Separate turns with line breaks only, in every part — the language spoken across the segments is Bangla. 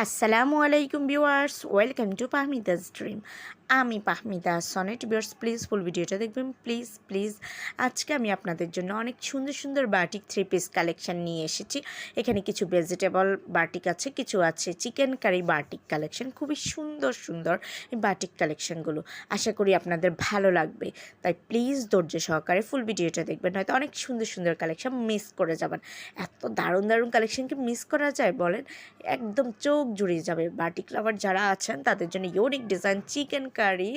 আসসালামু আলাইকুম viewers, welcome to Pahmida's dream. আমি Pahmida Sonet viewers please full ভিডিওটা দেখবেন। প্লিজ প্লিজ আজকে আমি আপনাদের জন্য অনেক সুন্দর সুন্দর বাটিক থ্রি পিস কালেকশান নিয়ে এসেছি। এখানে কিছু ভেজিটেবল বাটিক আছে, কিছু আছে চিকেন কারি বাটিক কালেকশন খুবই সুন্দর সুন্দর এই বাটিক কালেকশনগুলো আশা করি আপনাদের ভালো লাগবে। তাই প্লিজ ধৈর্য সহকারে ফুল ভিডিওটা দেখবেন। হয়তো অনেক সুন্দর সুন্দর কালেকশান মিস করে যাবেন। এত দারুণ দারুণ কালেকশন কি মিস করা যায় বলেন? একদম চোখ জুড়িয়ে যাবে। বাটিক লাভার যারা আছেন, তাদের জন্য unique design chicken curry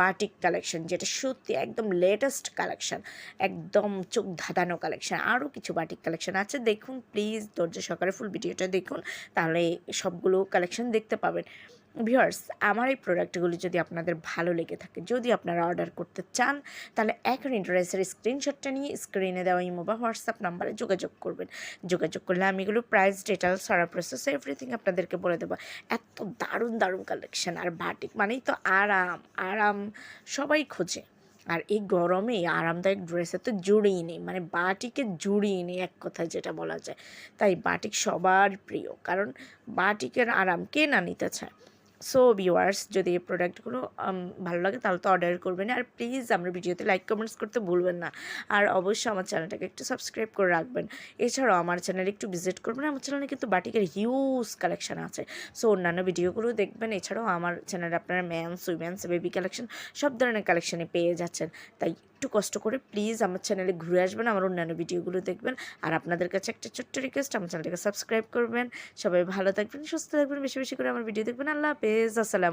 batik collection যেটা সত্যি একদম লেটেস্ট কালেকশন একদম চোখ ধাঁধানো কালেকশন আরও কিছু বাটিক কালেকশন আছে। দেখুন প্লিজ ধৈর্য সহকারে ফুল ভিডিওটা দেখুন, তাহলে সবগুলো কালেকশন দেখতে পাবেন। ভিউয়ার্স আমার এই প্রোডাক্টগুলি যদি আপনাদের ভালো লেগে থাকে, যদি আপনারা অর্ডার করতে চান, তাহলে এখন ড্রেসের স্ক্রিনশটটা নিয়ে স্ক্রিনে দেওয়া ইমো বা হোয়াটসঅ্যাপ নাম্বারে যোগাযোগ করবেন। যোগাযোগ করলে আমি এগুলো প্রাইস ডিটেলস সারা প্রসেস এভরিথিং আপনাদেরকে বলে দেবো। এত দারুণ দারুণ কালেকশন আর বাটিক মানেই তো আরাম আরাম সবাই খোঁজে। আর এই গরমে আরামদায়ক ড্রেসে তো জুড়েই নেই মানে বাটিকে জুড়েই নেই এক কথায় যেটা বলা যায়। তাই বাটিক সবার প্রিয়, কারণ বাটিকের আরাম কে না নিতে চায়? সো ভিউয়ার্স যদি এই প্রোডাক্টগুলো ভালো লাগে, তাহলে তো অর্ডার করবেন। আর প্লিজ আমার ভিডিওতে লাইক কমেন্টস করতে ভুলবেন না। আর অবশ্যই আমার চ্যানেলটাকে একটু সাবস্ক্রাইব করে রাখবেন। এছাড়াও আমার চ্যানেলে একটু ভিজিট করবেন। আমার চ্যানেলে কিন্তু বাটিকের হিউজ কালেকশন আছে। সো অন্যান্য ভিডিওগুলো দেখবেন। এছাড়াও আমার চ্যানেলে আপনারা ম্যানস উইমেন্স বেবি কালেকশন সব ধরনের কালেকশনে পেয়ে যাচ্ছেন। তাই একটু কষ্ট করে প্লিজ আমার চ্যানেলে ঘুরে আসবেন, আমার অন্যান্য ভিডিওগুলো দেখবেন। আর আপনাদের কাছে একটা ছোট্ট রিকোয়েস্ট আমার চ্যানেলটাকে সাবস্ক্রাইব করবেন। সবাই ভালো থাকবেন, সুস্থ থাকবেন, বেশি বেশি করে আমার ভিডিও দেখবেন। আল্লাহ হাফেজ আসসালামু